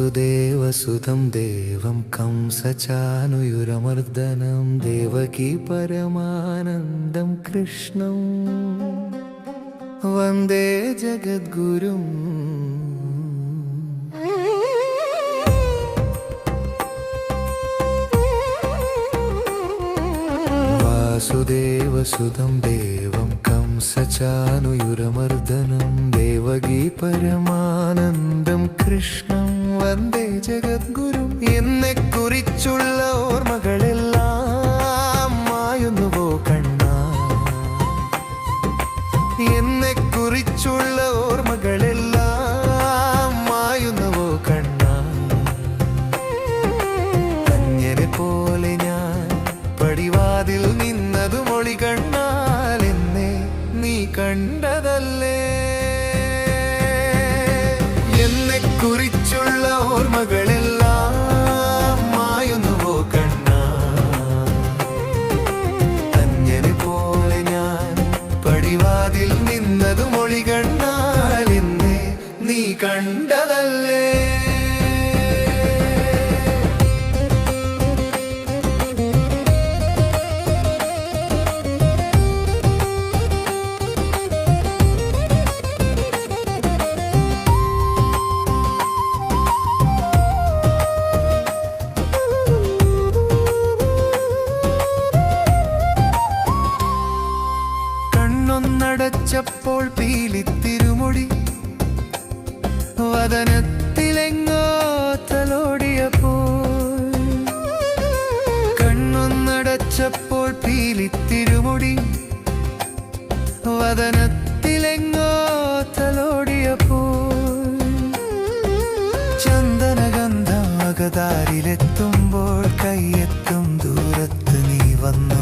വാസുദേവസുതം ദേവം കംസചാനുയുരമർദ്ദനം ദേവകി പരമാനന്ദം കൃഷ്ണം. വന്ദേ ജഗദ്ഗുരും. വാസുദേവസുതം ദേവം കംസചാനുയുരമർദ്ദനം ദേവകി പരമാനന്ദം കൃഷ്ണം. വന്ദേ ജഗദ്ഗുരു. എന്നെ കുറിച്ചുള്ള ഓർമ്മകളെല്ലാം മായുന്നുവോ കണ്ണ? എന്നെ കുറിച്ചുള്ള ഓർമ്മകളെല്ലാം മായുന്നുവോ കണ്ണ? അന്യനെ പോലെ ഞാൻ പടിവാതിൽ നിന്നതു മൊഴി കണ്ണാൽ എന്നെ നീ കണ്ടതല്ലേ? എന്നെ കുറിച്ചുള്ള ഓർമ്മകളെല്ലാം കണ്ണൊന്നടച്ചപ്പോൾ വതനത്തിലെങ്ങോ തലോടിയപ്പോൾ. കണ്ണൊന്നടച്ചപ്പോൾ പീലിത്തിരുമുടി വതനത്തിലെങ്ങോ തലോടിയപ്പോൾ. ചന്ദനഗന്ധമകതാരിലെത്തുമ്പോൾ കയ്യെത്തും ദൂരത്ത് നീ വന്നുവല്ലോ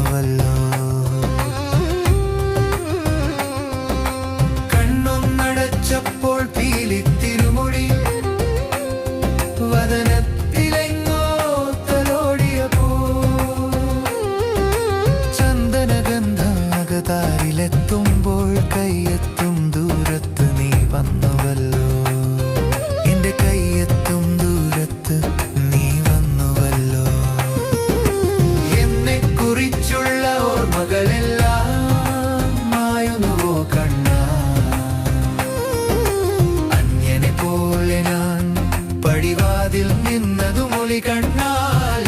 കണ്ണാൽ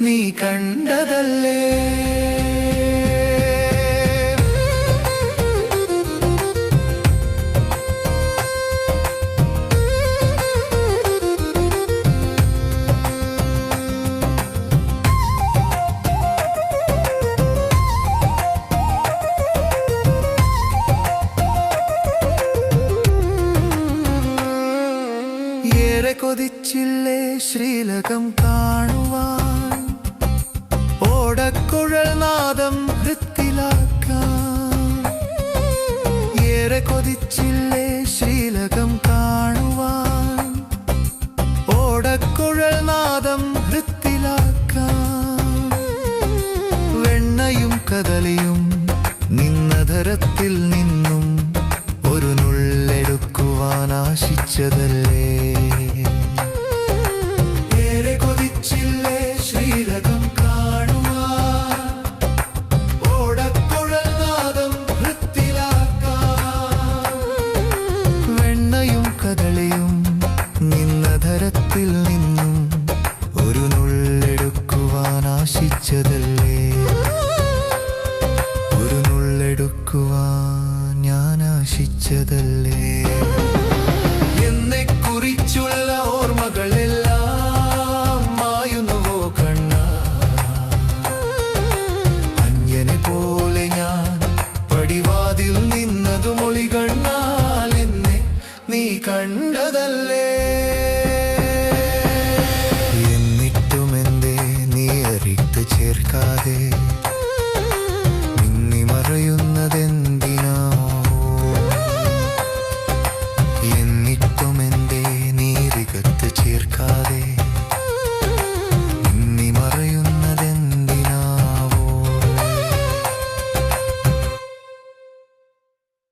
നീ കണ്ടതല്ലേ? കൊതിച്ചില്ലേ ശ്രീലകം കാണുവാൻ ഓടക്കുഴൽ നാദം വൃത്തിലാക്കാൻ ഏറെ കൊതിച്ചില്ലേ ശ്രീലകം കാണുവാൻ ഓടക്കുഴൽ നാദം വൃത്തിലാക്കാൻ വെണ്ണയും കദളിയും നിന്നതരത്തിൽ നിന്നും ഒരു നുള്ളെടുക്കുവാൻ ആശിച്ചതല്ലേ? കുറിച്ചുള്ള ഓർമ്മകളെല്ലാം പോലെ ഞാൻ നിന്നതു മൊളി എന്നെ നീ കണ്ടതല്ലേ?